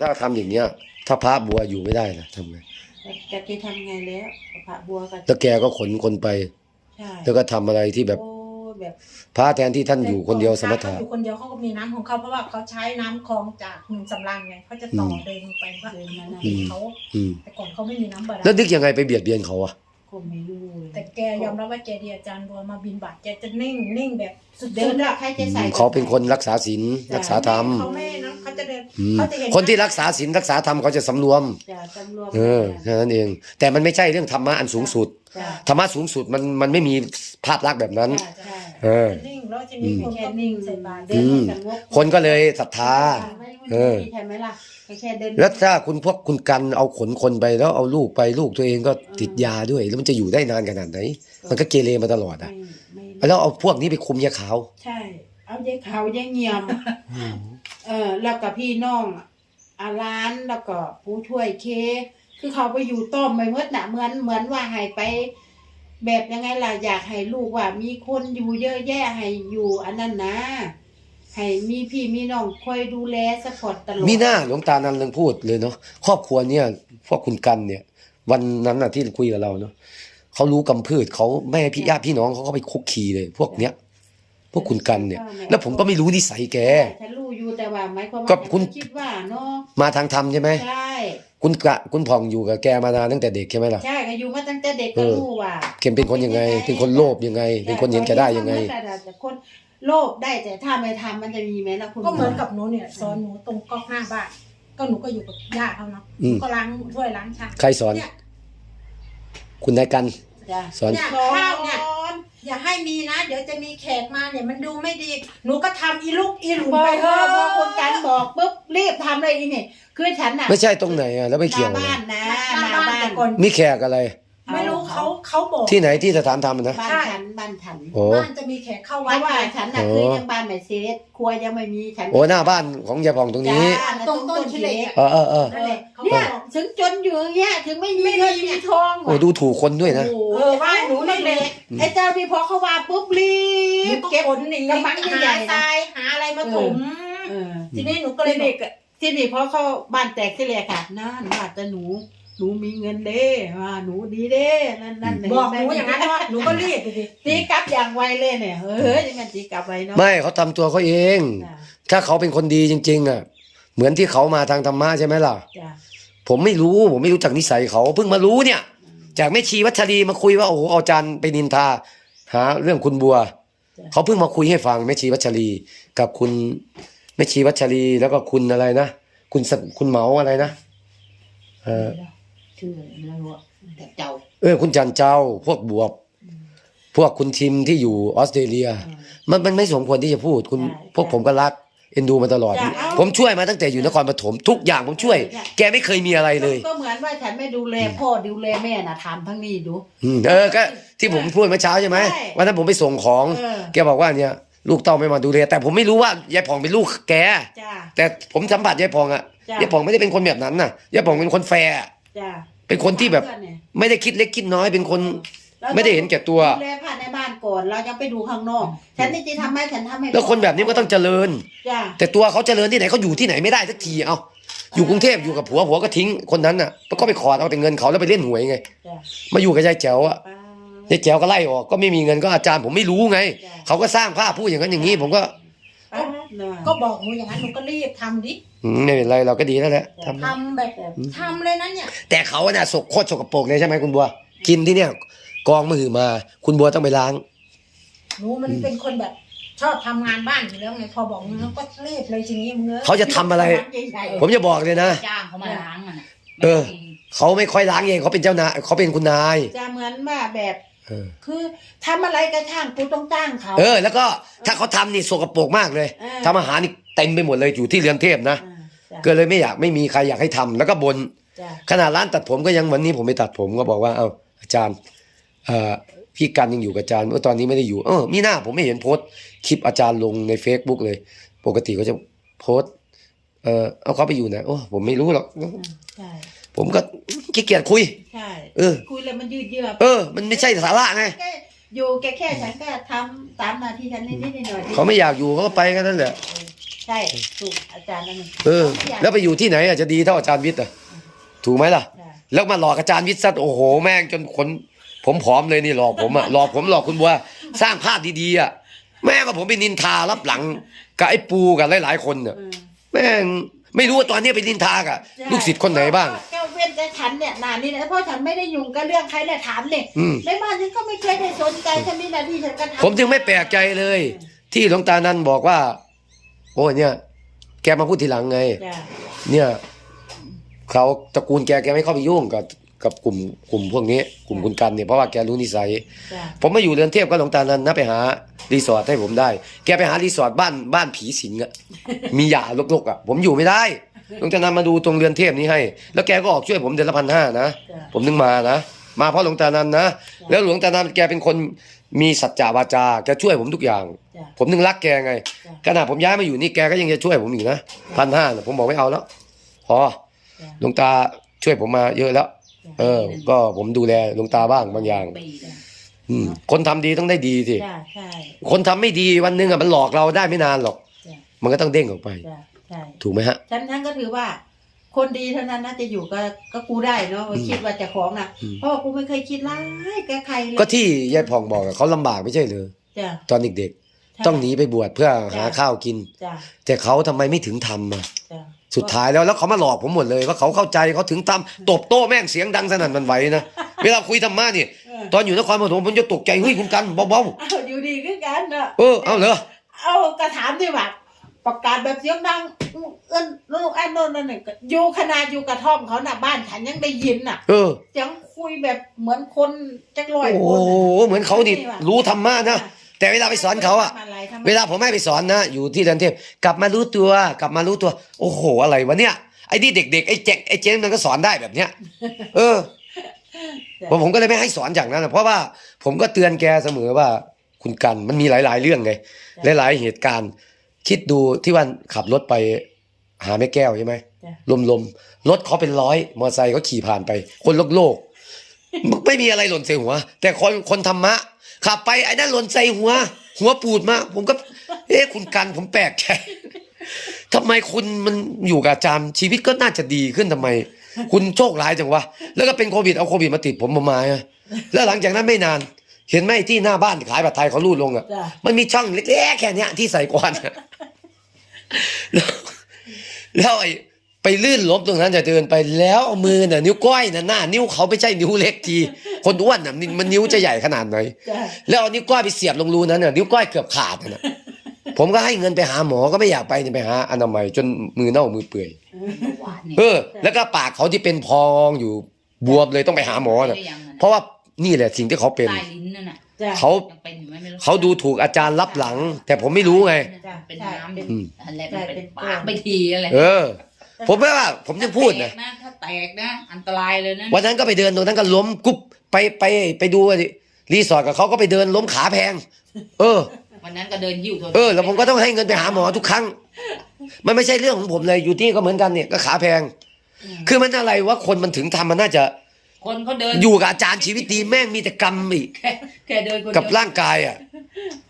ถ้าทำอย่างเนี้ย ถ้าพระบัวอยู่ไม่ได้นะทำไงแต่แกทำไงแล้วพระบัวก็แล้วแกก็ขนคนไป ใช่แล้วก็ทำอะไรที่แบบโอ้แบบพระแทนที่ท่านอยู่คนเดียวสมถะเขาอยู่คนเดียวเขาก็มีน้ำของเขาเพราะว่าเขาใช้น้ำคลองจากหนุ่มสำรังไงเขาจะต่อเดินลงไปว่าเดินมานะอืม เขาอืมแต่ก่อนเขาไม่มีน้ำบาดาแล้วลนึกยังไงไปเบียดเบียนเขาอะ ก็ไม่รู้แต่แกยอมรับว่าแกดีอาจารย์บัวมาบินบาตแกจะนิ่งนิ่งแบบสุดเดิเดินนอะอะใครจะใส่เขาเป็นคนรักษาศีลรักษาธรรมเขาไม่นะเขาจะเดินอืมเขาจะเห็นคนที่รักษาศีลรักษาธรรมเขาจะสำรวมจะตำรวจเออแค่นั้นเอง แต่มันไม่ใช่เรื่องธรรมะอันสูงสุดจ้ะธรรมะสูงสุดมันมันไม่มีภาพลักษณ์แบบนั้นใช่ใช่ เออ นิ่งแล้วทีนี้คนแค่ก็นิ่งใส่บาตรเดินให้สงบคนก็เลยศรัทธา เออใช่ไหมล่ะแค่เดินแล้วถ้าคุณพวกคุณกันเอาขนคนไปแล้วเอาลูกไปลูกตัวเองก็ติดยาด้วย แล้วมันจะอยู่ได้นานขนาดไหน มันก็เกเรมาตลอดไม่อะไม่แล้วเอาพวกนี้ไปคุมยาขาว ใช่ เอายายขาวยายเงียม เออ แล้วก็พี่น้องอาร้านแล้วก็ผู้ช่วยเค คือเขาไปอยู่ต้อมไปเมื่อน่ะเหมือนเหมือนว่าให้ไป แบบยังไงล่ะอยากให้ลูกว่า มีคนอยู่เยอะแยะให้อยู่ อันนั้นนะให้มีพี่มีน้องคอยดูแลสปอร์ตตลอดมีหน้าหลวงตานันเรื่องพูดเลยเนาะครอบครัวเนี่ยพวกคุณกันเนี่ย วันนั้นน่ะที่คุยกับเราเนาะเขารู้กำพืชเขาไม่ให้พี่ญาติพี่น้องเขาก็ไปคุกคีเลย พวกเนี้ย พวกคุณกันเนี่ย แล้วผมก็ไม่รู้นิสัยแก ฉันรู้อยู่แต่ว่าหมายความว่าก็คุณคิดว่าเนาะมาทางธรรมใช่ไหมใช่คุณกะคุณผ่องอยู่กับแกมานานตั้งแต่เด็กใช่ไหมล่ะ ใช่ก็อยู่มาตั้งแต่เด็กเอก็อรู้ว่าเกมเป็นคนยังไง เป็นคนโลภยังไง เป็นคนเห็นแกได้ยังไง แต่คนโลภได้แต่ถ้าไม่ทำมันจะมีไหมล่ะคุณก็เหมือนกับหนูเนี่ยสอนหนูตรงก๊อกหน้าบ้านก็หนูก็อยู่กับย่าเขาเนาะอืม ก็ล้างถ้วยล้างชามใครสอน เนี่ยคุณนายกัน จ้ะสอน เนี่ยข้าวเนี่ย อย่าให้มีนะ เดี๋ยวจะมีแขกมาเนี่ยมันดูไม่ดี หนูก็ทำอีลูกอีหลุมพอไปพเถออะพอคนกันบอกปุ๊บรีบทำเลยอีนี่คือฉันน่ะไม่ใช่ตรงไหนอะแล้วไม่เกี่ยน้าวบ้านนะหน้าบ้านแต่ก่อน มีแขกอะไร เขาเขาบอกที่ไหนที่สถานธรรมนะบ้านฉันบ้านฉันโอ้ บ้านจะมีแขกเข้าเพวัดราะว่าไงฉันน่ะโอ้ คือยังบ้านไม่เสร็จครัวยังไม่มีฉันโอ้หน้าบ้านของยายผ่องตรงนี้ จ้าตรงต้นชิเล็ก เออเออเออนั่นแหละเขาเนี่ยบอกถึงจนอยู่อย่างเงี้ยถึงไม่มีเงินมีทองโอ้ดูถูกคนด้วยนะ โอ้โหเออว่าหนูนี่แหละไอ้เจ้าที่พอเขาว่าปุ๊บรีหนูบก็เก็บ ขนอย่างกระนี้มังหาใหญ่ๆทนะรายหาอะไรมาถมเออทีนี้หนูก็เลที่ยบนี่อกก็ที่นี่พอเขาบ้านแตกที่เลยค่ะนั่นว่าแต่หนู หนูมีเงินเด้ว่าหนูดีเด้นั่นนั่นบอกหนูอย่างนั้นว่าหนูก็รีบไปดิตีกลับอย่างไวเลยเนี่ยเฮ้ยยังไงตีกลับไวเนาะไม่เขาทำตัวเขาเองจ้ะถ้าเขาเป็นคนดีจริง ๆอะเหมือนที่เขามาทางธรรมะใช่ไหมล่ะจ้ะผมไม่รู้ผมไม่รู้จักนิสัยเขาเพิ่งมารู้เนี่ย จากแม่ชีวัชรีมาคุยว่าโอ้โหเอาอาจารย์ไปนินทาหาเรื่องคุณบัว เขาเพิ่งมาคุยให้ฟังแม่ชีวัชรี กับคุณแม่ชีวัชรีแล้วก็คุณอะไรนะคุณสคุณเหมาอะไรนะเออ ชื่ออะไรไม่รู้อะแต่เจ้า เออ คุณจันเจ้า พวกบวบ พวกคุณทิมที่อยู่ออสเตรเลีย มันมันไม่สมควรที่จะพูด คุณใช่พวกผมก็รัก เอ็นดูมาตลอด จ้ะเอ้าผมช่วยมาตั้งแต่อยู่นครปฐมทุกอย่างผมช่วยใช่แกไม่เคยมีอะไรเลย ก็เหมือนว่าฉันไม่ดูแลพ่อดูแลแม่น่ะทำทั้งนี้ดู อืมเออก็ที่ผมพูดเมื่อเช้าใช่ไหมใช่วันนั้นผมไปส่งของ เออ แกบอกว่าเนี่ย ลูกเต้าไม่มาดูแลแต่ผมไม่รู้ว่ายายผ่องเป็นลูกแก จ้า แต่ผมสัมผัสยายผ่องอะจ้ะ ยายผ่องไม่ได้เป็นคนแบบนั้นน่ะยายผ่องเป็นคนแฟร์อะจ้า เป็นคนที่แบบเพื่อนเนี่ยไม่ได้คิดเล็กคิดน้อยเป็นคนราไม่ได้เห็นแก่ตัว ดูแลผ่านในบ้านก่อน เรายังไปดูข้างนอก ฉันนี่จะทำให้ฉันทำให้แล้วคนแบบนี้ก็ต้องเจริญ จ้าแต่ตัวเขาเจริญที่ไหนเขาอยู่ที่ไหนไม่ได้สักทีเอาอยู่กรุงเทพอยู่กับผัวผัวก็ทิ้งคนนั้นน่ะก็ไปขอเอาแต่เงินเขาแล้วไปเล่นหวยไง จ้ามาอยู่กับยายแจ๋วอะป้า ยายแจ๋วก็ไล่ออกก็ไม่มีเงินก็อาจารย์ผมไม่รู้ไง จ้ะ เขาก็สร้างภาพพูดอย่างนั้นอย่างนี้ ผมก็ ป้าเนอะก็บอกหนูอย่างนั้นหนูก็รีบทำดิอืมไม่เป็นไรเราก็ดีแล้วแหละทำ ทำแบบทำเลยนะเนี่ย แต่เขาน่ะสกโคตรสกปรกเลยใช่ไหมคุณบัว กินที่เนี่ย กองมือมา คุณบัวต้องไปล้าง หนูมันเป็นคนแบบ ชอบทำงานบ้านอยู่แล้วไงพอบอกหนูก็รีบเลยทีนี้มึงเอ้ยเขาจะทำอะไร ใหญ่ๆผมจะบอกเลยนะ จ้างเขามาล้างมันน่ะเออเขาไม่ค่อยล้างเองเขาเป็นเจ้านายเขาเป็นคุณนาย จะเหมือนว่าแบบ เออ คือทำอะไรก็ช่างกูต้องจ้างเขา เออ แล้วก็ถ้าเขาทำนี่สกปรกมากเลยเออ ทำอาหารนี่เต็มไปหมดเลยอยู่ที่เรือนเทพนะอ่าจ้ะก็เลยไม่อยากไม่มีใครอยากให้ทำแล้วก็บน จ้ะขนาดร้านตัดผมก็ยังวันนี้ผมไปตัดผมก็บอกว่าเอาอาจารย์เอ่อพี่กันยังอยู่กับอาจารย์เมื่อตอนนี้ไม่ได้อยู่เออมีหน้าผมไม่เห็นโพสต์คลิปอาจารย์ลงใน Facebook เลย ปกติก็จะโพสต์เออเอาเขาไปอยู่ไหนโอ้ผมไม่รู้หรอก ใช่ ผมก็ขี้เกียจคุย ใช่เออ คุยแล้วมันยืดเยื้อเออ มันไม่ใช่สาระไง แค่อยู่แค่แค่ฉันก็ทำตามหน้าที่ฉันนิดๆหน่อยๆเขาไม่อยากอยู่เขาก็ไปกันนั่นแหละ ใช่ถูกอาจารย์นั่นเองเออ แล้วไปอยู่ที่ไหนอาจจะดีเท่าอาจารย์วิทย์อะ ถูกไหมล่ะจ้ะแล้วมาหลอกอาจารย์วิทย์ซะโอ้โห แม่งจนคนผมผอมเลยนี่หลอกผมอะหลอกผมหลอกคุณบัวสร้างภาพดีๆอะแม่งก็ผมไปนินทารับหลังกับไอ้ปูกับหลายๆคนเนี่ยเออ แม่งไม่รู้ว่าตอนนี้ไปนินทากับลูกศิษย์คนไหนบ้าง ก็ เว้นแต่ฉันเนี่ยนานนี่นะเพราะฉันไม่ได้ยุ่งกับเรื่องใครเนี่ยถามเนี่ยอืมในบ้านฉันก็ไม่เคยได้สนใจฉันมีหน้าที่ฉันก็ทำผมจึงไม่แปลกใจเลย ที่หลวงตานันบอกว่า โอ้ยเนี่ย แกมาพูดทีหลังไง จ้ะเนี่ยเขาตระกูลแกแกไม่เข้าไปยุ่งกับกับกลุ่มกลุ่มพวกนี้ กลุ่มคุณกันเนี่ยเพราะว่าแกรู้นิสัย จ้ะผมมาอยู่เรือนเทพก็หลวงตานันนะไปหารีสอร์ทให้ผมได้ แกไปหารีสอร์ทบ้านบ้านผีสิงอะมีหยาลกๆอะผมอยู่ไม่ได้ห ลวงตานันมาดูตรงเรือนเทพนี้ให้ แล้วแกก็ออกช่วยผมเดือนละพันห้านะ จ้ะ ผมนึงมานะ มาเพราะหลวงตานันนะ แล้วหลวงตานันแกเป็นคนมีสัจจาวาจา แกช่วยผมทุกอย่าง จ้ะผมนึงรักแกไง จ้ะขณะผมย้ายมาอยู่นี่แกก็ยังจะช่วยผมอีกนะพันห้าผมบอกไม่เอาแล้ว พอจ้ะ หลวงตาช่วยผมมาเยอะแล้ว เออ ก็ผมดูแลหลวงตาบ้างบางอย่าง ปีจ้ะอืมคนทำดีต้องได้ดีสิ จ้ะใช่ คนทำไม่ดีวันหนึงอะมันหลอกเราได้ไม่นานหรอก จ้ะ มันก็ต้องเด้งออกไป จ้ะใช่ถูกไหมฮะ ฉันฉันก็ถือว่า คนดีเท่านั้นน่าจะอยู่กับก็กูได้เนาะอืมคิดว่าจะของน่ะอืมเพราะว่ากูไม่เคยคิดร้ายกับใครเลยก็ที่ยายผ่องบอกอะเขาลำบากไม่ใช่เลยจ้ะตอนเด็กใช่ๆ ต้องหนีไปบวชเพื่อหาจ้ะข้าวกิน จ้ะแต่เขาทำไมไม่ถึงทำอะจ้ะสุดท้ายแล้วแล้วเขามาหลอกผมหมดเลย ว่าเขาเข้าใจเขาถึงทำตบโต้แม่งเสียงดังสนั่นหวันไหวนะเวลาคุยธรรมะนี่ เออตอนอยู่นครปฐมผมจะตกใจเฮ้ยคุณกันเบาเอาอยู่ดีคือกันเนาะๆเออเอาเหรอเอากระถามดีว่า ประกาศแบบเสียงดังเอิ้นลูกอันโน่นนั่นนี่ก็อยู่ขนาดอยู่กระท่อมเขาน่ะบ้านฉันยังได้ยินน่ะเออเสียงคุยแบบเหมือนคนจักร้อยโอ้คโหนน่ะ เหมือนเขานี่รู้ธรรมะนะแต่เวลาไปสอนเขาอะไรทำไมเวลาผมให้ไปสอนนะ อยู่ที่เรือนเทพกลับมารู้ตัว กลับมารู้ตัว โอ้โห อะไรวะเนี่ยไอ้นี่เด็กๆไอ้เจ๊กไอ้เจ๊งมันก็สอนได้แบบเนี้ย เออ ผมผมก็เลยไม่ให้สอนอย่างนั้นนะเพราะว่าผมก็เตือนแกเสมอว่า คุณกันมันมีหลาย ๆ เรื่องไงหลายๆเหตุการณ์ คิดดูที่วันขับรถไปหาแม่แก้วใช่ไหมจ้ะ ลมๆรถเขาเป็นร้อยมอเตอร์ไซค์เขาขี่ผ่านไป คนโลกโลกๆไม่มีอะไรหล่นใส่หัว แต่คนคนธรรมะ ขับไปไอ้นั่นหล่นใส่หัว หัวปูดมา ผมก็ เอ๊ะคุณกันผมแปลกใจทำไมคุณมันอยู่กับอาจารย์ชีวิตก็น่าจะดีขึ้นทำไม คุณโชคร้ายจังวะแล้วก็เป็นโควิดเอาโควิดมาติดผมมามาอะแล้วหลังจากนั้นไม่นาน เห็นไหมที่หน้าบ้านขายผัดไทยเขาลูดลงอะ จ้ะ มันมีช่องเล็กๆแค่เนี้ยที่ใส่กวานอะแล้วแล้วไอ้ไปลื่นล้มตรงนั้นจะเดินไปแล้วเอามือน่ะนิ้วก้อยน่ะหน้า นิ้วเขาไม่ใช่นิ้วเล็กที คนอ้วนน่ะมันมันนิ้วจะใหญ่ขนาดไหน จ้ะแล้วเอานิ้วก้อยไปเสียบลงรูนั้นน่ะนิ้วก้อยเกือบขาดน่ะ ผมก็ให้เงินไปหาหมอก็ไม่อยากไปเนี่ยไปหาอนามัยจนมือเน่ามือเปื่อยหวานนี่เออ แล้วก็ปากเขาที่เป็นพองอยู่บวมเลยต้องไปหาหมอน่ะได้ยังอะเพราะว่า นี่แหละสิ่งที่เขาเป็น ใต้ลิ้นนั่นน่ะจ้ะเขา ยังเป็นอยู่ไหมไม่รู้เขาดูถูกอาจารย์รับหลัง แต่ผมไม่รู้ไง จ้ะเป็นใช่น้ำเป็น อืม อะไรใช่มันเป็นเป็นปากก้อนไปทีอะไรเออ ผมไม่ว่า ผมยังพูดนะแตกนะ ถ้าแตกนะ อันตรายเลยนะวันนั้นก็ไปเดินตรงนั้นก็ล้มกุ๊บไปไปไปดูรีสอร์ทกับเขาก็ไปเดินล้มขาแพง เออ วันนั้นก็เดินหิ้วโทรศัพท์เออ แล้วผมก็ต้องให้เงินไปหาหมอทุกครั้ง มันไม่ใช่เรื่องของผมเลยอยู่ที่ก็เหมือนกันเนี่ยก็ขาแพง คือมันอะไรว่าคนมันถึงทำมันน่าจะ คนเขาเดินอยู่กับอาจารย์ชีวิตดีแม่งมีแต่กรรมอีก แค่แค่เดินคนเดียวกับร่างกายอะ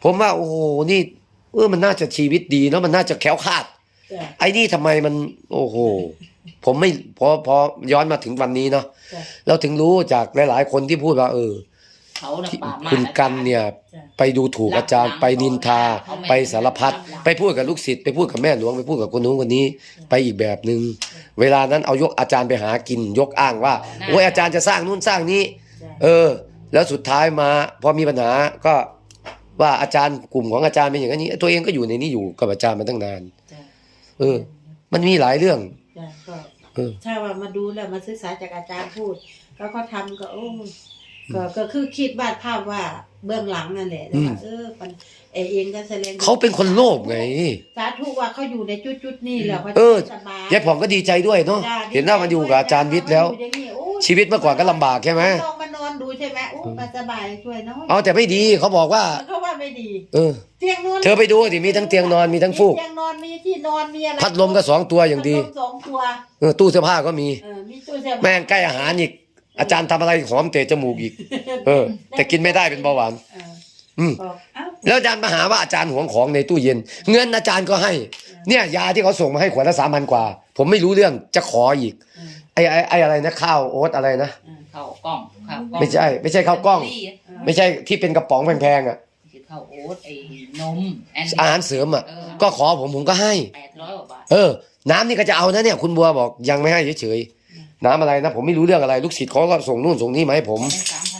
ผมว่าโอ้โหนี่เออมันน่าจะชีวิตดีเนาะมันน่าจะแข็งคลาด จ้ะไอ้นี่ทำไมมัน โอ้โห ผมไม่พอพอย้อนมาถึงวันนี้เนาะจ้ะเราถึงรู้จากหลาย ๆ คนที่พูดว่า เออ เขาน่ะที่ปากมาคุณกันเนี่ยจ้ะไปดูถูกอาจารย์ ไปนินทา ไปสารพัดไปพูดกับลูกศิษย์ไปพูดกับแม่หลวงไปพูดกับคนนู้นคนนี้ ไปอีกแบบหนึ่งเวลานั้นเอายกอาจารย์ไปหากินยกอ้างว่าโอ้ยอาจารย์จะสร้างนู่นสร้างนี้จ้ะเออ แล้วสุดท้ายมาพอมีปัญหาก็ว่าอาจารย์กลุ่มของอาจารย์เป็นอย่างนี้ ตัวเองก็อยู่ในนี้อยู่กับอาจารย์มาตั้งนานจ้ะเออ มันมีหลายเรื่องจ้ะก็เออถ้าว่ามาดูแล้วมาศึกษาจากอาจารย์พูด แล้วก็ทำก็โอ้ ก็ก็คือคิดวาดภาพว่าเบื้องหลังนั่นแหละแล้วว่าเออมันเอเองก็แสดงเขาเป็นคนโลภไงสาธุว่าเขาอยู่ในจุดจุดๆนี้แล้วเขาเออสบายยายผ่องก็ดีใจด้วยเนาะจ้ะเห็นว่ามันอยู่กับอาจารย์วิทย์แล้วอยู่อย่างนี้โอ้ยชีวิตเมื่อก่อนก็ลำบากใช่ไหมลองมานอนดูใช่ไหมโอ้ก็สบายช่วยเนาะเอาแต่ไม่ดีเขาบอกว่าเขาว่าไม่ดีเออเตียงนอนเธอไปดูสิมีทั้งเตียงนอนมีทั้งฟูกมีเตียงนอนมีที่นอนมีอะไรพัดลมก็สองตัวอย่างดีพัลมสองตัวเออตู้เสื้อผ้าก็มีเออมีตู้เสื้อผ้าแม่งใกล้อาหารอีก อาจารย์ทำอะไรหอมเตะจมูกอีก เออ แต่กินไม่ได้เป็นเบาหวานเอออืมบอกเอ้าแล้วอาจารย์มาหาว่าอาจารย์หวงของในตู้เย็น เงินอาจารย์ก็ให้ เนี่ยยาที่เขาส่งมาให้ขวดละสามพันกว่า ผมไม่รู้เรื่องจะขออีกอืมไอ้ไอ้ไอ้อะไรนะข้าวโอ๊ตอะไรนะ เข้ากล้องเข้ากล้องไม่ใช่ ไม่ใช่ข้าวกล้อง ไม่ใช่ที่เป็นกระป๋องแพงๆอะ คือข้าวโอ๊ตไอ้นมแอนอาหารเสริมอะเออก็ขอผมผมก็ให้ แปดร้อยกว่าบาท เออ น้ำนี่ก็จะเอานะเนี่ย คุณบัวบอกยังไม่ให้เฉยๆ น้ำอะไรนะผมไม่รู้เรื่องอะไรลูกศิษย์เขาก็ส่งนู่นส่งนี่มาให้ผม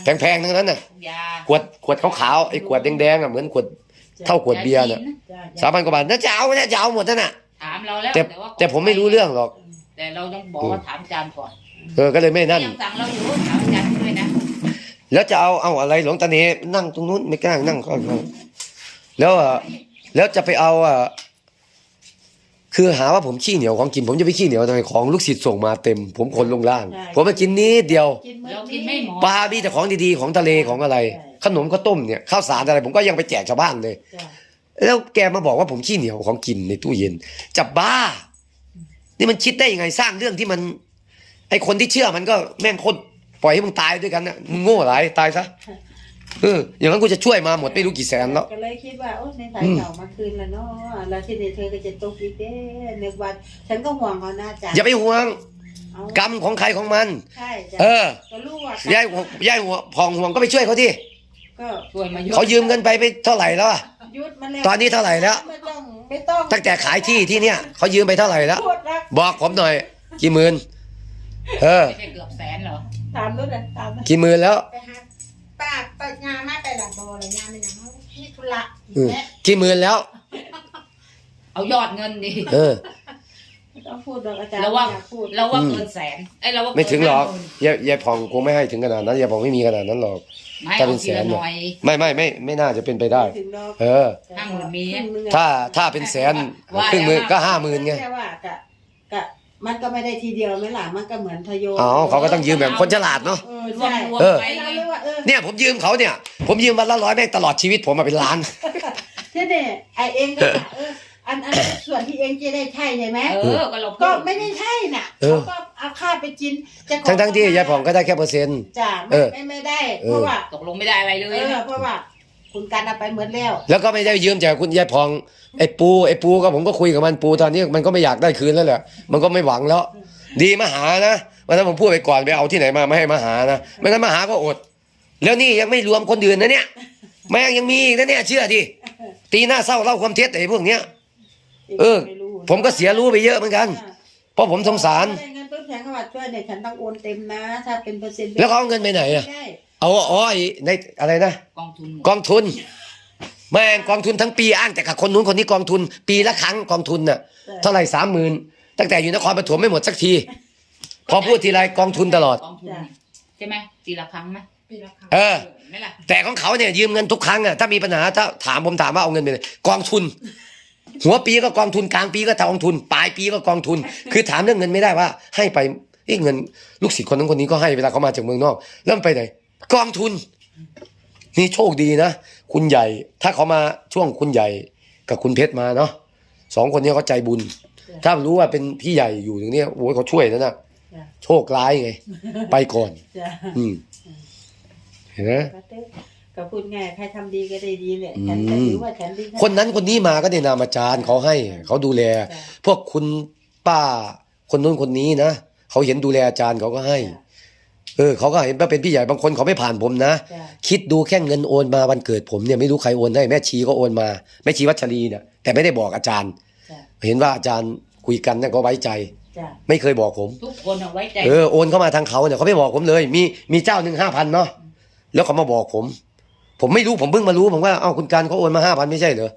แพงๆทั้งนั้นน่ะยาขวดขวดขาวๆไอ้ขวดแดงๆอะเหมือนขวดเท่าขวดเบียร์น่ะจ้ะสามพันกว่าบาทน่าจะเอาน่าจะเอาหมดนั่นน่ะถามเราแล้วแต่ว่าแต่ผมไม่รู้เรื่องหรอก แต่เราต้องบอกว่าถามอาจารย์ก่อนเออก็เลยไม่นั่นยังสั่งเราอยู่ถามอาจารย์ด้วยนะแล้วจะเอาเอาอะไรหลวงตาเนนั่งตรงนู้นไม่กล้านั่งก็แล้วอะแล้วจะไปเอาอะ คือหาว่าผมขี้เหนียวของกิน ผมจะไปขี้เหนียวทำไมของลูกศิษย์ส่งมาเต็ม ผมคนลงล่างผมมากินนิดเดียวกินมื้อเรากินไม่หมดปลามีแต่ของดีๆของทะเลของอะไรขนมข้าวต้มเนี่ยข้าวสารอะไร ผมก็ยังไปแจกชาวบ้านเลย จ้ะแล้วแกมาบอกว่าผมขี้เหนียวของกินในตู้เย็นจะบ้า นี่มันคิดได้ยังไงสร้างเรื่องที่มัน ไอคนที่เชื่อมันก็แม่งคนปล่อยให้มึงตายด้วยกันนะมึงโง่หลายตายซะ เอออย่างนั้นกูจะช่วยมาหมดไม่รู้กี่แสนแล้ว ก็เลยคิดว่าโอ้ในสายเก่ามาคืนแล้วเนาะแล้วที่นี่เธอก็จะตกอีกเด้ในวันฉันก็ห่วงเขานะจ๊ะอย่าไปห่วง เอากรรมของใครของมัน ใช่จ้ะเออก็รู้ว่าย่ายห่วงย่ายห่วงพองห่วงก็ไปช่วยเขาที่ก็ช่วยมาเยอะเขายืมเงินไปไปเท่าไหร่แล้วอะยุดมันแล้วตอนนี้เท่าไหร่แล้ว ไม่ต้องไม่ต้องตั้งแต่ขายที่ที่เนี่ยเขายืมไปเท่าไหร่แล้ว พูดรักบอกผมหน่อย กี่หมื่นเออ ไม่ใช่เกือบแสนเหรอ ตามนู้นนะตามนะกี่หมื่นแล้ว ไปหา ป้าไปงานมาไปหลับบอเลยงานเป็นอย่างพี่ธุระอืมกี่หมื่นแล้ว เอายอดเงินดิ เออ ไม่ต้องพูดหรอกอาจารย์เราว่าไม่อยกพูด เราว่าอืมเกินแสนไอ้ยเราว่าไม่ถึงหรอกเน50,000ยายยายผ่องคงไม่ให้ถึงขนาดนั้นยายผ่องไม่มีขนาดนั้นหรอก ไม่ถ้าเอาเป็นแสทีนละเหรหอน่อยไม่ไม่ไม่ไม่น่าจะเป็นไปได้ ถึงดอกเออ ห้าหมื่นมีครึ่งหนึ่งอะถ้าถ้าเป็นแสนว่าครึ่งหมื่นก็ห้าหมื่นไงแค่ว่ากะกะมันก็ไม่ได้ทีเดียวไม่หล่ะมันก็เหมือนทยอยอ๋อเขาก็ต้องยืมแบบคนฉลาดเนาะ เออรวมใช่รวมเออ ไปไอ้ เราไงเรียกว่าเออเนี่ยผมยืมเขาเนี่ย ผมยืมวันละร้อยแม่งตลอดชีวิตผมมาเป็นล้านที่เนี่ยไอเองก็ว่าเอออันอันส่วนที่เองจะได้ใช่ใช่ไหมเออก็เราก็ไม่ได้ใช่น่ะเออ เขาก็เอาค่าไปกินจะขอทั้งทั้งๆที่ยายผ่องก็ได้แค่เปอร์เซ็นต์ จ้ะเอไม่อไม่ไม่ได้เออ เพราะว่าตกลงไม่ได้อะไรเลเอยอเพราะว่าคุณการเอาไปเหมือนแล้ว แล้วก็ไม่ได้ยืมจากคุณยายผ่องไอ้ปูไอ้ปูก็ผมก็คุยกับมันปูตอนนี้มันก็ไม่อยากได้คืนแล้วแหละมันก็ไม่หวังแล้ว ดีมาหานะวันนั้นผมพูดไปก่อนไปเอาที่ไหนมาไม่ให้มาหานะไม่งั้นมาหาก็อด แล้วนี่ยังไม่รวมคนอื่นนะเนี่ยแม่งยังมีอีกนะเนี่ยเชื่อดิตีหน้าเศร้าเล่าความเท็จไอ้พวกเนี้ย เออไม่รู้ผมก็เสียรู้ไปเยอะเหมือนกัน เพราะผมสงสารถ้ได้เงินต้นแสนเขาว่าช่วยเนี่ยฉันต้องโอนเต็มนะ ถ้าเป็นเปอร์เซ็นต์แล้วเขาเอาเงินไปไหนอะใช่เอาอ๋อไอ้ในอะไรนะ กองทุนหมดกองทุน แม่งกองทุนทั้งปีอ้างแต่กับคนนู้นคนนี้กองทุน ปีละครั้งกองทุนน่ะ เท่าไหร่สามหมื่นตั้งแต่อยู่นครปฐมไม่หมดสักที พอพูดทีไรกองทุนตลอด กองทุนใช่ไหมปีละครั้งไหม ปีละครั้งเออ เห็นไหมล่ะแต่ของเขาเนี่ยยืมเงินทุกครั้งอะถ้ามีปัญหาถ้าถามผมถามว่าเอาเงินไปไหนกองทุน หัวปีก็กองทุนกลางปีก็กองทุน ปลายปีก็กองทุน คือถามเรื่องเงินไม่ได้ว่า ให้ไปเอ้เงินลูกศิษย์คนนั้นคนนี้ก็ให้เวลาเขามาจากเมืองนอกแล้วมันไปไหนกองทุน นี่โชคดีนะคุณใหญ่ ถ้าเขามาช่วงคุณใหญ่กับคุณเพชรมาเนาะสองคนนี้เขาใจบุญ ถ้ารู้ว่าเป็นพี่ใหญ่อยู่ตรงเนี้ยโอ้ยเขาช่วยนะน่ะจ้ะ โชคร้ายไง ไปก่อน จ้ะอืม เห็นไหมก็เต้ก็พูดง่ายใครทำดีก็ได้ดีเนี่ยอืมฉันก็ถือว่าฉันดีคนนั้นคนนี้มาก็ได้นามอาจารย์เขาให้เขาดูแลจ้ะพวกคุณป้าคนนู้นคนนี้นะเขาเห็นดูแลอาจารย์เขาก็ให้ เออเขาก็เห็นว่าเป็นพี่ใหญ่บางคนเขาไม่ผ่านผมนะจ้ะคิดดูแค่เงินโอนมาวันเกิดผมเนี่ยไม่รู้ใครโอนให้แม่ชีก็โอนมาแม่ชีวัชรีเนี่ยแต่ไม่ได้บอกอาจารย์จ้ะเห็นว่าอาจารย์คุยกันเนี่ยก็ไว้ใจจ้ะไม่เคยบอกผมทุกคนเอาไว้ใจเออโอนเข้ามาทางเขาเนี่ยเขาไม่บอกผมเลย มีมีเจ้าหนึ่งห้าพันเนาะ แล้วเขามาบอกผม ผมไม่รู้ผมเพิ่งมารู้ผมว่าเอ้าคุณการเขาโอนมาห้าพันไม่ใช่เหรอ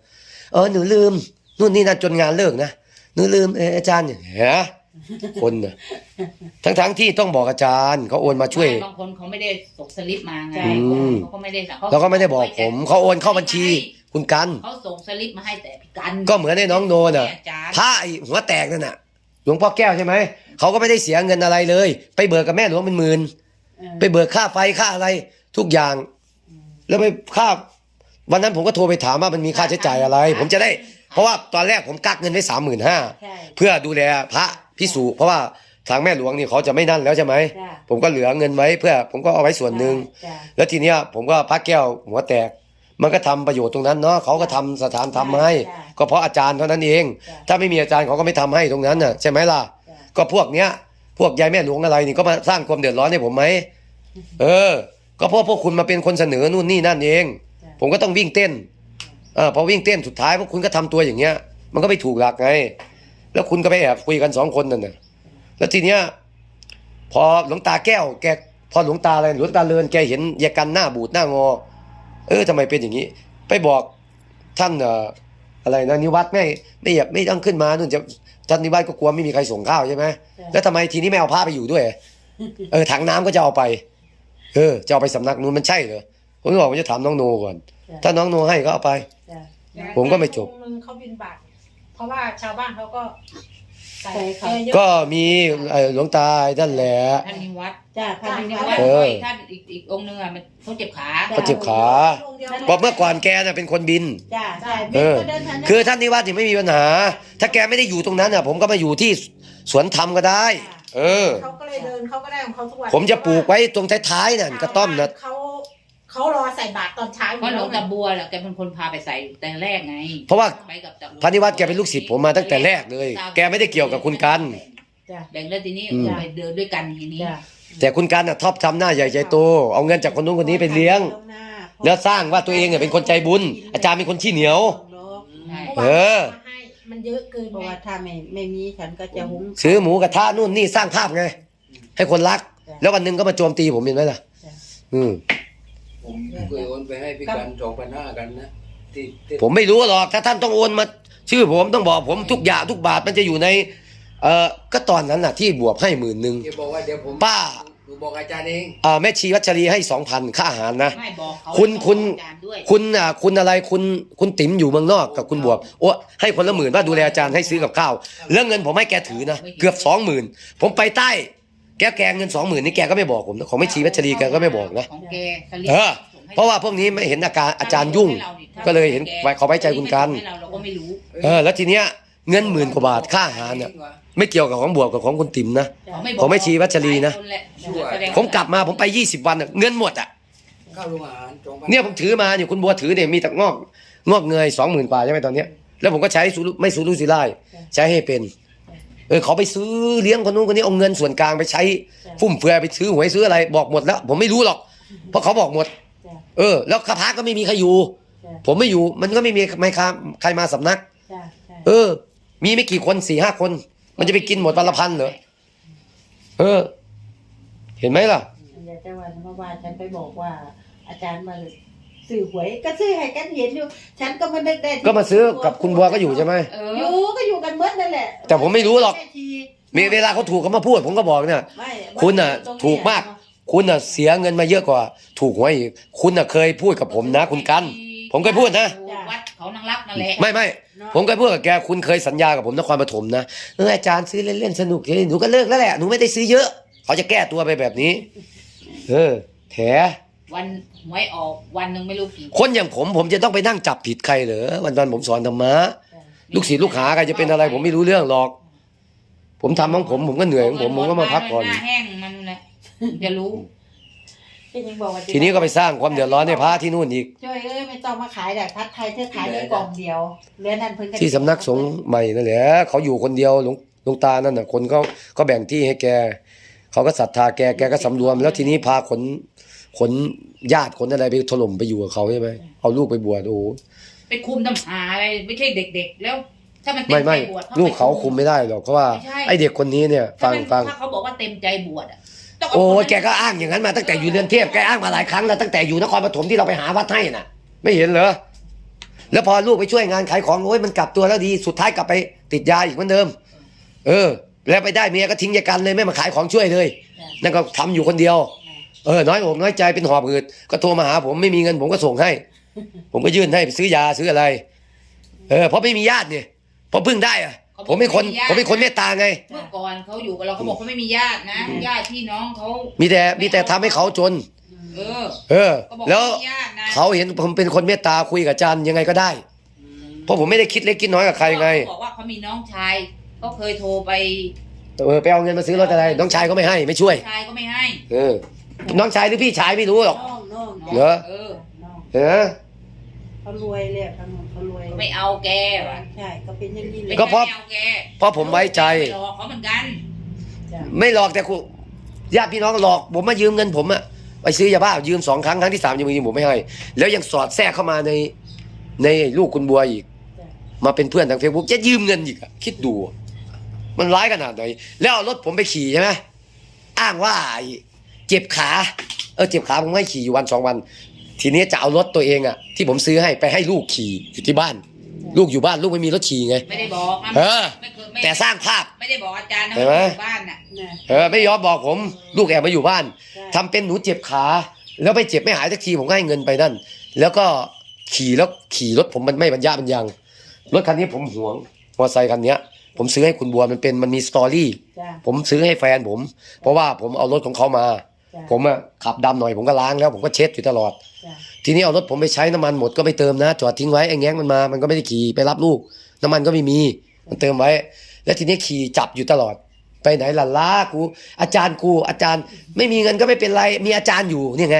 เออหนูลืมนู่นนี่นั่นจนงานเลิกนะหนูลืมเอออาจารย์เนี่ยฮะคนเนี่ยทั้งทั้งๆที่ต้องบอกอาจารย์เขาโอนมาช่วย บางคนเขาไม่ได้ส่งสลิปมาไงอืม เขาก็ไม่ได้สั่งแล้วก็ไม่ได้บอกผมเขาโอนเข้าบัญชี คุณกัน เขาส่งสลิปมาให้แต่พี่กันก็เหมือนไอ้น้องโนน่ะอาจารย์พระไอ้หัวแตกนั่นน่ะ หลวงพ่อแก้วใช่ไหม เขาก็ไม่ได้เสียเงินอะไรเลย ไปเบิกกับแม่หลวงเป็นหมื่นเออไปเบิกค่าไฟค่าอะไร ทุกอย่าง แล้วไปค่าวันนั้นผมก็โทรไปถามว่ามันมีค่าใช้จ่ายอะไร ผมจะได้ เพราะว่าตอนแรกผมกักเงินไว้สามหมื่นห้าใช่เพื่อดูแลพระพิสุเพราะว่าทางแม่หลวงนี่เขาจะไม่นั่นแล้วใช่ไหมจ้ะ ผมก็เหลือเงินไว้เพื่อ ผมก็เอาไว้ส่วนหนึ่ง จ้ะ แล้วทีเนี้ยผมก็พระแก้วหัวแตก มันก็ทำประโยชน์ตรงนั้นเนาะเขาก็ทำสถานทำให้จ้ะก็เพราะอาจารย์เท่านั้นเองจ้ะถ้าไม่มีอาจารย์เขาก็ไม่ทำให้ตรงนั้นน่ะใช่ไหมล่ะจ้ะก็พวกเนี้ย พวกยายแม่หลวงอะไรนี่ก็มาสร้างความเดือดร้อนให้ผมไหมเออ ก็เพราะพวกคุณมาเป็นคนเสนอนู่นนี่นั่นเองจ้ะผมก็ต้องวิ่งเต้นเออพอวิ่งเต้นสุดท้ายพวกคุณก็ทำตัวอย่างเงี้ย มันก็ไม่ถูกหลักไง แล้วคุณก็ไปแอบคุยกันสองคนนั่นน่ะแล้วทีเนี้ยพอหลวงตาแก้วแกพอหลวงตาอะไรหลวงตาเลินแกเห็นยายกันหน้าบูดหน้างอ เออทำไมเป็นอย่างนี้ ไปบอกท่านเอ่ออะไรนะนิวัฒน์ไม่ไม่อยากไม่ต้องขึ้นมานู่นจะท่านนิวัฒน์ก็กลัวไม่มีใครส่งข้าวใช่ไหมจ้ะแล้วทำไมทีนี้ไม่เอาผ้าไปอยู่ด้วย เออถังน้ำก็จะเอาไป เออจะเอาไปสำนักนู้นมันใช่เหรอผมก็บอกว่าจะถามน้องโนก่อน ถ้าน้องโนให้ก็เอาไปจ้ะผมก็ไม่จบแต่ช่วงนึงเขาบินบาตเพราะว่าชาวบ้านเขาก็ใส่ใส่เขาแกเยอะก็มีเอ่อหลวงตานั่นแหละ ท่านนิวัฒน์จ้ะพระท่านนินิวัวัฒฒน์ น์เออ ท่านอีกอีกองค์หนึงอะมันเขาเจ็บขาก็เจ็บขาช่วงดียวเพราะเมื่อก่อนแกน่ะเป็นคนบิน จ้ะใช่เออเป็นนดินทางคือท่านนิวัฒน์นี่ไม่มีปัญหา ถ้าแกไม่ได้อยู่ตรงนั้นอะ ผมก็มาอยู่ที่สวนธรรมก็ได้ เออ เขาก็เลยเดินเขาก็ได้ของเขาทุกวันผมจะปลูกไว้ตรงท้ายๆนั่นกระต้อมนะเขาเขารอใส่บาตรตอนเช้าอยู่เพราะหลวงแล้ตาวบัวแหละแกเป็นคนพาไปใส่แต่แรกไงเพราะว่าไปกับตาบัวพระนิวัฒน์แกเป็นลูกศิษย์ผมมาตั้งแต่แรกเลย แกไม่ได้เกี่ยวกับคุณกัน จ้ะแบ่งแล้วทีนี้อืมไปเดินด้วยกันทีนี้จ้ะแต่คุณกันน่ะทอบทำหน้าใหญ่ใจโตเอาเงินจากคนนู้นคนนี้ไปเลี้ยง แล้วสร้างว่าตัวเองเนี่ยเป็นคนใจบุญ อาจารย์เป็นคนขี้เหนียว ใช่ เออให้ มันเยอะเกินเพราะไงว่าถ้าไม่ไม่มีฉันก็จะหุงซื้อหมูกระทะนู่นนี่สร้างภาพไง ให้คนรักจ้ะแล้ววันหนึ่งก็มาโจมตีผมเห็นไหมล่ะจ้ะอืมผมเคยโอนไปให้พี่กันสองพันห้ากันนะที่ที่ผมไม่รู้หรอก ถ้าท่านต้องโอนมา ชื่อผมต้องบอกผมทุกอย่างทุกบาทมันจะอยู่ใน เอ่อก็ตอนนั้นน่ะ ที่บวบให้หมื่นหนึ่ง ที่บอกว่าเดี๋ยวผมป้า หนูบอกอาจารย์เองอ่าแม่ชีวัชรีให้สองพันค่าอาหารนะ ไม่บอกเขาคุณคุณ อาจารย์ด้วยคุณอะคุณอะไรคุณคุณติ๋มอยู่เมืองนอกกับคุณบวบโอ้ให้คนละหมื่นว่าดูแลอาจารย์ให้ซื้อกับข้าวเรื่องเงินผมให้แกถือนะเกือบสองหมื่นผมไปใต้ แกแกเงินสองหมื่นนี่แกก็ไม่บอกผมนะของไม่ชีวัชรีแกก็ไม่บอกนะ ของแกสลิปเออ ส่งให้เพราะว่าพวกนี้ไม่เห็นอาการอาจารย์ยุ่ง ก็เลยเห็นไว้เขาไว้ใจคุณกัน ให้เราเราก็ไม่รู้เออแล้วทีเนี้ยเงินหมื่นกว่าบาทค่าอาหารเนี่ย ไม่เกี่ยวกับของบวบกับของคุณติ๋มนะเขาไม่ของแม่ชีวัชรีนะหลายคแหลแสดงว่าผมกลับมาผมไปยี่สิบวันอะเงินหมดอะเข้าโรงอาหารสองพันเนี่ยผมถือมาเนี่ยคุณบัวถือเนี่ยมีแต่งอกงอกเงยสองหมื่นกว่าใช่ไหมตอนเนี้ยแล้วผมก็ใช้สุรุ่ไม่สุรุ่ยสุร่ายใช้ให้เป็นเออเขาไปซื้อเลี้ยงคนนู้นคนนี้เอาเงินส่วนกลางไปใช้ฟุ่มเฟือยไปซื้อหวยซื้ออะไรบอกหมดแล้ว ผมไม่รู้หรอก เพราะเขาบอกหมดจ้ะเออ แล้วคาพาก็ไม่มีใครอยู่จ้ะผมไม่อยู่มันก็ไม่มีใครคาใครมาสำนักจ้ะจ้ะเออ มีไม่กี่คนสี่ห้าคน มันจะไปกินหมดวันละพันเหรอเออ เห็นไหมล่ะอยากจะวันเมื่อวานฉันไปบอกว่า อาจารย์มาซื้อหวย ก็ซื้อให้กันเห็นอยู่ ฉันก็มานึกได้ที่ก็มาซื้อกับคุณบัวก็อยู่ใช่ไหม เออยู่อก็อยู่กันเมื่อนั่นแหละแต่ผมไม่รู้หรอกแม่ชีมีเวลาเขาถูกเขามาพูด ผมก็บอกเนี่ย ไม่คุณน่ะตรงนี้ถูกมาก คุณน่ะเสียเงินมาเยอะกว่า ถูกหวยอีก คุณน่ะเคยพูดกับผมนะ คุณกัน ผมเคยพูดนะวัดเขานางรักนั่นแหละไม่ไม่เนาะผมเคยพูดกับแกคุณเคยสัญญากับผมนครปฐมนะเอออาจารย์ซื้อเล่นๆสนุกเลยหนูก็เลิกแล้วแหละหนูไม่ได้ซื้อเยอะ เขาจะแก้ตัวไปแบบนี้ เออแถวันหวยออกวันหนึ่งไม่รู้กี่คนอย่างผมผมจะต้องไปนั่งจับผิดใครเหรอวันวันๆผมสอนธรรมะลูกศิษย์ลูกหาใครจะเป็นอะไร ผมไม่รู้เรื่องหรอก ผมทำของผมผมก็เหนื่อยของผมผมก็มาพักผ่อน หน้าแห้งมันแหละจะรู้ พี่ยังบอกว่าทีนี้ก็ไปสร้างความเดือดร้อนให้พระที่นู่นอีกช่วยเอ้ยไม่ต้องมาขายแต่พัดไทยเธอขายได้กล่องเดียวเหลือนั่นเพิ่นก็ที่สำนักสงฆ์ใหม่นั่นแหละเขาอยู่คนเดียวหลวงหลวงตานั่นน่ะคนเขาก็แบ่งที่ให้แก เขาก็ศรัทธาแกแกก็สำรวม แล้วทีนี้พาขนขนญาติขนอะไรไปถล่มไปอยู่กับเขาใช่ไหมเอาลูกไปบวชโอ้โหไปคุมตำหาอะไรไม่ใช่เด็กๆแล้วถ้ามันเต็ไม่มใจไม่บวชลูกเขาคุมไม่ได้หรอกเพราะว่าไม่ใช่ไอเด็กคนนี้เนี่ยถ้าฟังมันฟังถ้าเขาบอกว่าเต็มใจบวชอะ ต้องเาโอ้คนนั้นแกก็อ้างอย่างนั้นมาตั้งแต่อยู่เรือนเทพแกอ้างมาหลายครั้งแล้วตั้งแต่อยู่นครปฐมที่เราไปหาวัดให้น่ะ ไม่เห็นเหรอแล้วพอลูกไปช่วยงานขายของโอ้ยมันกลับตัวแล้วดีสุดท้ายกลับไปติดยาอีกเหมือนเดิม เออ แล้วไปได้เมียก็ทิ้งยากันเลยไม่มาขายของช่วยเลย นั่นก็ทำอยู่คนเดียว เออน้อยอกน้อยใจเป็นหอบหืดก็โทรมาหาผมไม่มีเงินผมก็ส่งให้ ผมก็ยื่นให้ไปซื้อยาซื้ออะไร เออเพราะไม่มีญาติเนี่ยเพราะพึ่งได้อะ ผมเป็นคนผมเป็นคนเมตตาไง เมื่อก่อนเขาอยู่กับเราเขาบอกเขาไม่มีญาตินะญาติพี่น้องเขามีแต่มีแต่ทำให้เขาจน เออเออ เขาบอกแล้วไม่มีญาตินะเขาเห็นผมเป็นคนเมตตาคุยกับอาจารย์ยังไงก็ได้ เพราะผมไม่ได้คิดเล็กคิดน้อยกับใครไง เขาบอกว่าเขามีน้องชาย ก็เคยโทรไปเออไปเอาเงินมาซื้อรถอะไรน้องชายก็ไม่ให้ไม่ช่วย ชายก็ไม่ให้เออ น้องชายหรือพี่ชายไม่รู้หรอก น้องน้อง เหรอ เออน้องเออ เขารวยเลยทางนู้นเขารวยไม่เอาแกว่ะใช่ก็เป็นอย่างนี้เลยก็เพราะ ไม่เอาแกเพราะผมไว้ใจ ไม่หลอกเขาเหมือนกันจ้ะไม่หลอกแต่กูญาติพี่น้องหลอกผมมายืมเงินผมอะไปซื้อยาบ้ายืมสองครั้งครั้งที่สามยังยืมผมไม่ให้ แล้วยังสอดแทรกเข้ามาในในลูกคุณบัวอีกจ้ะมาเป็นเพื่อนทางเฟซบุ๊กจะยืมเงินอีกอะคิดดู มันร้ายขนาดไหนแล้วเอารถผมไปขี่ใช่ไหมอ้างว่าไอ้เจ็บขา เออเจ็บขาผมให้ขี่อยู่วันสองวัน ทีนี้จะเอารถตัวเองอะที่ผมซื้อให้ไปให้ลูกขี่อยู่ที่บ้าน ลูกอยู่บ้านลูกไม่มีรถขี่ไง ไม่ได้บอกนะเออ ไม่เคยไม่แต่สร้างภาพ ไม่ได้บอกอาจารย์นะเห็นไหม ว่าอยู่บ้านน่ะนะเออไม่ยอมบอกผม ลูกแอบมาอยู่บ้านใช่ทำเป็นหนูเจ็บขา แล้วไปเจ็บไม่หายสักทีผมก็ให้เงินไปนั่น แล้วก็ขี่แล้วขี่รถผมมันไม่บรรยะบรรยังรถคันนี้ผมหวงมอเตอร์ไซค์คันเนี้ย ผมซื้อให้คุณบัวมันเป็นมันมีสตอรี่ จ้ะผมซื้อให้แฟนผม เพราะว่าผมเอารถของเขามา จ้ะผมอะขับดำหน่อยผมก็ล้างแล้วผมก็เช็ดอยู่ตลอด จ้ะทีนี้เอารถผมไปใช้น้ำมันหมดก็ไม่เติมนะ จอดทิ้งไว้ไอ้แง้งมันมามันก็ไม่ได้ขี่ไปรับลูก น้ำมันก็ไม่มีมันเติมไว้ แล้วทีนี้ขี่จับอยู่ตลอด ไปไหนล่ะล้ากู อาจารย์กู อาจารย์ ไม่มีเงินก็ไม่เป็นไรมีอาจารย์อยู่เนี่ยไง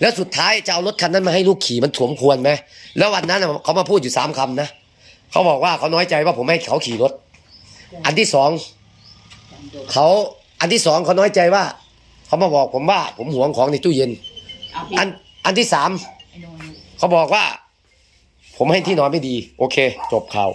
แล้วสุดท้ายจะเอารถคันนั้นมาให้ลูกขี่มันสมควรไหมแล้ววันนั้นน่ะเขามาพูดอยู่สามคำนะเขาบอกว่าเขาน้อยใจว่าผมให้เขาขี่รถ อันที่สองเขาอันที่สองเขาน้อยใจว่า เขามาบอกผมว่า ผมหวงของในตู้เย็น เอาพี่อันอันที่สาม ไอ้โน่นเขาบอกว่า ผมให้ที่นอนไม่ดี โอเค จบข่าว